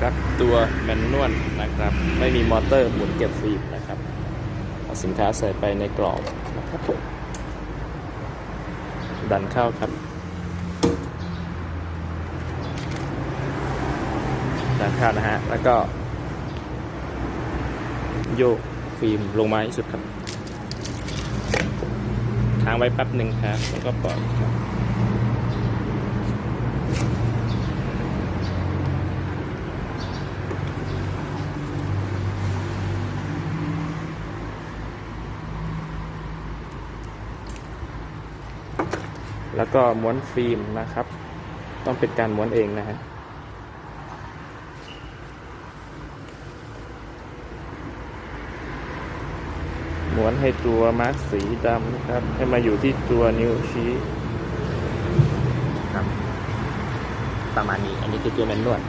นะครับ ตัวแมนนวลนะครับ ไม่มีมอเตอร์หมุนเก็บฟิล์มนะครับเอาสินค้าใส่ไปในกรอบนะครับผมดันเข้าครับ ดันเข้านะฮะ แล้วก็ โยกฟิล์มลงมาให้สุดครับค้างไว้แป๊บหนึ่งครับ แล้วก็ปล่อยครับ แล้วก็ม้วนฟิล์มนะครับ ต้องเป็นการม้วนเองนะฮะม้วนให้ตัวมาร์กสีดำนะครับ ให้มาอยู่ที่ตัวนิ้วชี้ครับ ประมาณนี้ อันนี้คือตัวแมนนวล